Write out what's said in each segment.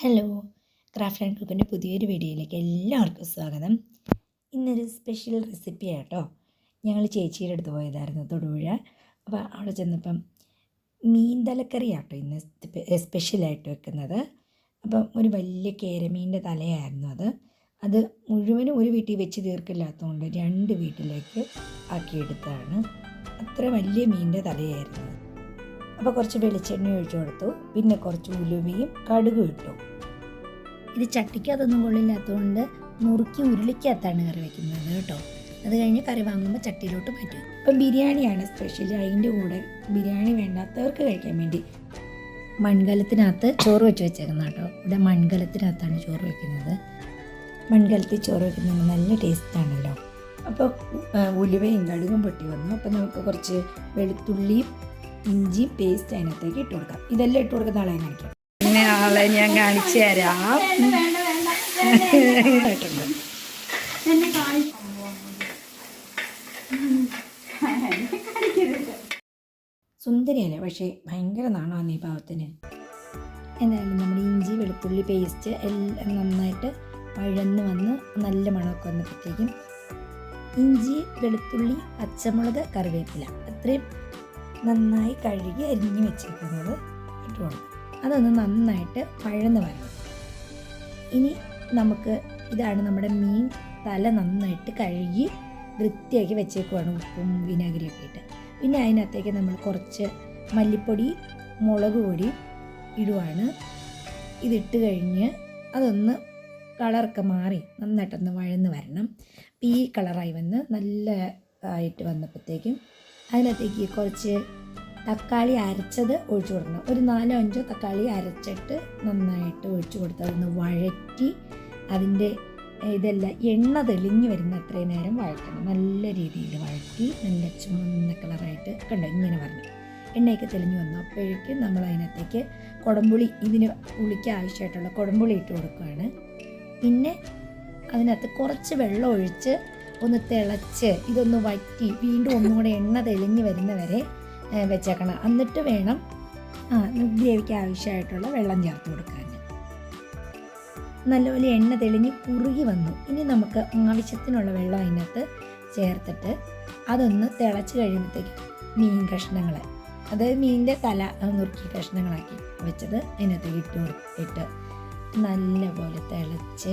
Hello craft and കുക്കിന്റെ പുതിയൊരു വീഡിയോയിലേക്ക് എല്ലാവർക്കും സ്വാഗതം. ഇന്നൊരു സ്പെഷ്യൽ റെസിപ്പി ആട്ടോ. ഞങ്ങൾ ചേച്ചിയുടെ അടുത്ത് പോയതായിരുന്നു തൊടുപുഴ. അപ്പോൾ അവിടെ ചെന്നപ്പം മീൻ തലക്കറി ആട്ടോ ഇന്ന് സ്പെ- സ്പെഷ്യലായിട്ട് വെക്കുന്നത്. അപ്പം ഒരു വലിയ കേരമീന്റെ തലയായിരുന്നു അത്. അത് മുഴുവനും ഒരു വീട്ടിൽ വെച്ച് തീർക്കില്ലാത്തതുകൊണ്ട് രണ്ട് വീട്ടിലേക്ക് ആക്കിയെടുത്തതാണ്. അത്ര വലിയ മീനിന്റെ തലയായിരുന്നു അപ്പോൾ കുറച്ച് വെളിച്ചെണ്ണ ഒഴിച്ചു കൊടുത്തു. പിന്നെ കുറച്ച് ഉലുവയും കടുകും ഇട്ടു. ഇത് ചട്ടിക്കകത്തൊന്നും കൊള്ളില്ലാത്തതുകൊണ്ട് മുറുക്കി ഉരുളിക്കകത്താണ് കറി വയ്ക്കുന്നത് കേട്ടോ. അത് കഴിഞ്ഞ് കറി വാങ്ങുമ്പോൾ ചട്ടിയിലോട്ട് മാറ്റും. ഇപ്പം ബിരിയാണിയാണ് സ്പെഷ്യൽ അതിന്റെ കൂടെ ബിരിയാണി വേണ്ടാത്തവർക്ക് കഴിക്കാൻ വേണ്ടി. മൺകലത്തിനകത്ത് ചോറ് വെച്ച് വെച്ചേക്കുന്ന കേട്ടോ. ഇവിടെ മൺകലത്തിനകത്താണ് ചോറ് വെക്കുന്നത്. മൺകലത്തിൽ ചോറ് വെക്കുന്നത് നല്ല ടേസ്റ്റാണല്ലോ അപ്പോൾ ഉലുവയും കടുകും പൊട്ടി വന്നു. അപ്പോൾ നമുക്ക് കുറച്ച് വെളുത്തുള്ളിയും ഇഞ്ചി പേസ്റ്റ് അതിനകത്തേക്ക് ഇട്ട് കൊടുക്കാം. ഇതെല്ലാം ഇട്ട് കൊടുക്കുന്ന ആളെ കാണിക്കാം. പിന്നെ ആളെ ഞാൻ കാണിച്ചു തരാം. സുന്ദരിയല്ലേ? പക്ഷേ ഭയങ്കര നാണമാണ് ഈ പാവത്തിന്. എന്തായാലും നമ്മുടെ ഇഞ്ചി വെളുത്തുള്ളി പേസ്റ്റ് എല്ലാം നന്നായിട്ട് വഴന്ന് വന്ന് നല്ല മണമൊക്കെ വന്നപ്പോഴത്തേക്കും ഇഞ്ചി വെളുത്തുള്ളി പച്ചമുളക് കറിവേപ്പില. അത്രയും നന്നായി കഴുകി അരിഞ്ഞു വെച്ചിരിക്കുന്നത് ഇട്ട് കൊടുക്കും അതൊന്ന് നന്നായിട്ട് പഴന്ന് വരണം. ഇനി നമുക്ക് ഇതാണ് നമ്മുടെ മീൻ തല നന്നായിട്ട് കഴുകി വൃത്തിയാക്കി വെച്ചേക്കുവാണ് ഉപ്പും വിനാഗിരിയൊക്കെ ഇട്ട്. പിന്നെ അതിനകത്തേക്ക് നമ്മൾ കുറച്ച് മല്ലിപ്പൊടി മുളക് പൊടി ഇടുവാണ്. ഇതിട്ട് കഴിഞ്ഞ് അതൊന്ന് കളറൊക്കെ മാറി നന്നായിട്ടൊന്ന് വഴന്ന് വരണം. ഈ കളറായി വന്ന് നല്ല ആയിട്ട് വന്നപ്പോഴത്തേക്കും അതിനകത്തേക്ക് കുറച്ച് തക്കാളി അരച്ചത് ഒഴിച്ചു കൊടുക്കണം. ഒരു നാലോ അഞ്ചോ തക്കാളി അരച്ചിട്ട് നന്നായിട്ട് ഒഴിച്ചു കൊടുത്ത് അതൊന്ന് വഴറ്റി അതിന്റെ ഇതെല്ലാം എണ്ണ തെളിഞ്ഞ് വരുന്ന അത്രയും നേരം വഴറ്റണം. നല്ല രീതിയിൽ വഴറ്റി നല്ല ചുമന്ന കളറായിട്ട് കണ്ടോ? ഇങ്ങനെ വരണം. എണ്ണയൊക്കെ തെളിഞ്ഞ് വന്നു അപ്പോഴേക്കും നമ്മൾ അതിനകത്തേക്ക് കുടംപുളി ഇതിന് പുളിക്ക് ആവശ്യമായിട്ടുള്ള കുടംപുളി ഇട്ട് കൊടുക്കുകയാണ്. പിന്നെ അതിനകത്ത് കുറച്ച് വെള്ളം ഒഴിച്ച് ഒന്ന് തിളച്ച് ഇതൊന്ന് വറ്റി വീണ്ടും ഒന്നും കൂടെ എണ്ണ തെളിഞ്ഞ് വരുന്നവരെ വെച്ചേക്കണം. എന്നിട്ട് വേണം ഗ്രേവിക്ക് ആവശ്യമായിട്ടുള്ള വെള്ളം ചേർത്ത് കൊടുക്കാൻ. നല്ലപോലെ എണ്ണ തെളിഞ്ഞ് കുറുകി വന്നു. ഇനി നമുക്ക് ആവശ്യത്തിനുള്ള വെള്ളം അതിനകത്ത് ചേർത്തിട്ട് അതൊന്ന് തിളച്ച് കഴിയുമ്പോഴത്തേക്ക് മീൻ കഷ്ണങ്ങൾ അതായത് മീനിന്റെ തല നുറുക്കി കഷ്ണങ്ങളാക്കി വെച്ചത് അതിനകത്ത് ഇട്ട് ഇട്ട് നല്ലപോലെ തിളച്ച്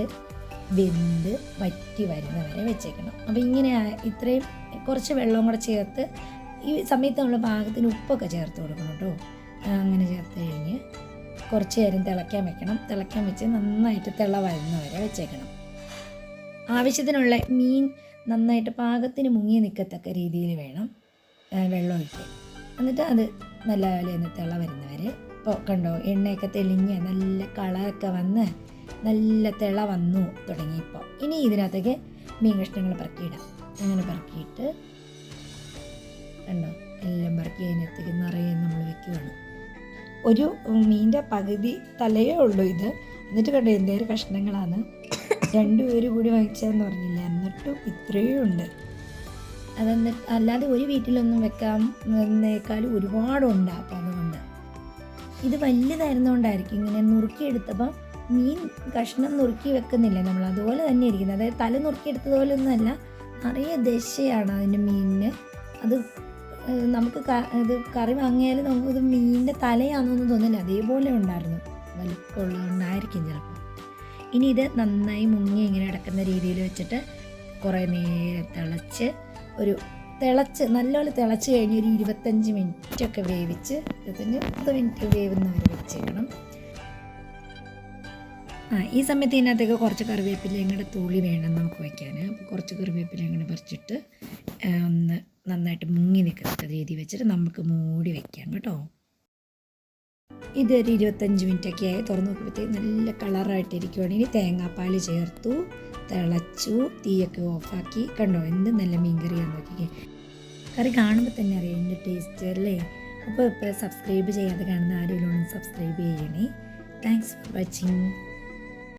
വെന്ത് വറ്റി വരുന്നവരെ വെച്ചേക്കണം. അപ്പോൾ ഇങ്ങനെ ഇത്രയും കുറച്ച് വെള്ളവും കൂടെ ചേർത്ത് ഈ സമയത്ത് നമ്മൾ പാകത്തിന് ഉപ്പൊക്കെ ചേർത്ത് കൊടുക്കണം കേട്ടോ. അങ്ങനെ ചേർത്ത് കഴിഞ്ഞ് കുറച്ച് നേരം തിളയ്ക്കാൻ വെക്കണം. തിളയ്ക്കാൻ വെച്ച് നന്നായിട്ട് തിള വരുന്നവരെ വെച്ചേക്കണം. ആവശ്യത്തിനുള്ള മീൻ നന്നായിട്ട് പാകത്തിന് മുങ്ങി നിൽക്കത്തക്ക രീതിയിൽ വേണം വെള്ളം ഒഴിക്കാൻ. എന്നിട്ട് അത് നല്ല പോലെ ഒന്ന് തിള വരുന്നവരെ ഇപ്പോൾ കണ്ടോ എണ്ണയൊക്കെ തെളിഞ്ഞ് നല്ല കളറൊക്കെ വന്ന് നല്ല തിള വന്നു തുടങ്ങിയപ്പോൾ ഇനി ഇതിനകത്തേക്ക് മീൻ കഷ്ണങ്ങൾ പറക്കിയിടാം. അങ്ങനെ പറക്കിയിട്ട് ഉണ്ടോ എല്ലാം പറക്കി അതിനകത്തേക്ക് നിറയെ നമ്മൾ വെക്കുകയാണ് ഒരു മീന്റെ പകുതി തലയേ ഉള്ളൂ ഇത്. എന്നിട്ട് കണ്ടോ എന്തേലും കഷ്ണങ്ങളാണ്. രണ്ടുപേരും കൂടി വാങ്ങിച്ചതെന്ന് പറഞ്ഞില്ല? എന്നിട്ടും ഇത്രയും ഉണ്ട്. അതെന്നിട്ട് അല്ലാതെ ഒരു വീട്ടിലൊന്നും വെക്കാം എന്നേക്കാളും ഒരുപാടുണ്ട്. അപ്പം അതുകൊണ്ട് ഇത് വലുതായിരുന്നുകൊണ്ടായിരിക്കും ഇങ്ങനെ നുറുക്കിയെടുത്തപ്പോൾ മീൻ കഷ്ണം നുറുക്കി വെക്കുന്നില്ല നമ്മൾ? അതുപോലെ തന്നെ ഇരിക്കുന്നത്. അതായത് തല നുറുക്കിയെടുത്തതുപോലെ ഒന്നുമല്ല നിറയെ ദശയാണ് അതിന്റെ മീനിന്. അത് നമുക്ക് ഇത് കറി വാങ്ങിയാലും നമുക്ക് ഇത് മീനിന്റെ തലയാണെന്നൊന്നും തോന്നില്ല അതേപോലെ ഉണ്ടായിരുന്നു. വലിപ്പമുള്ളതുകൊണ്ടായിരിക്കും ചിലപ്പോൾ. ഇനി ഇത് നന്നായി മുങ്ങി ഇങ്ങനെ കിടക്കുന്ന രീതിയിൽ വെച്ചിട്ട് കുറേ നേരം തിളച്ച് ഒരു തിളച്ച് നല്ലപോലെ തിളച്ച് കഴിഞ്ഞ് ഒരു ഇരുപത്തഞ്ച് മിനിറ്റൊക്കെ വേവിച്ച് ഇരുപത്തഞ്ച് മുപ്പത് മിനിറ്റ് വേവുന്ന വരെ വെച്ചേക്കണം. ആ ഈ സമയത്ത് ഇതിനകത്തേക്ക് കുറച്ച് കറിവേപ്പില കൂടെ തൂളി വേണം നമുക്ക് വയ്ക്കാൻ കുറച്ച് കറിവേപ്പില കൂടെ പറിച്ചിട്ട് ഒന്ന് നന്നായിട്ട് മുങ്ങി നിൽക്കുന്ന രീതി വെച്ചിട്ട് നമുക്ക് മൂടി വയ്ക്കാം കേട്ടോ. ഇതൊരു ഇരുപത്തഞ്ച് മിനിറ്റൊക്കെ ആയി തുറന്ന് നോക്കുമ്പോഴത്തേക്ക് നല്ല കളറായിട്ടിരിക്കുവാണ്. ഇനി തേങ്ങാപ്പാൽ ചേർത്തു തിളച്ചു തീയൊക്കെ ഓഫാക്കി. കണ്ടോ എന്ത് നല്ല മീൻകറിയാന്ന് നോക്കിക്കേ. കറി കാണുമ്പോൾ തന്നെ അറിയാം എന്റെ ടേസ്റ്റ് അല്ലേ? അപ്പോൾ ഇപ്പോൾ സബ്സ്ക്രൈബ് ചെയ്യാതെ കാണുന്ന ആരെങ്കിലും സബ്സ്ക്രൈബ് ചെയ്യണേ. Thanks for watching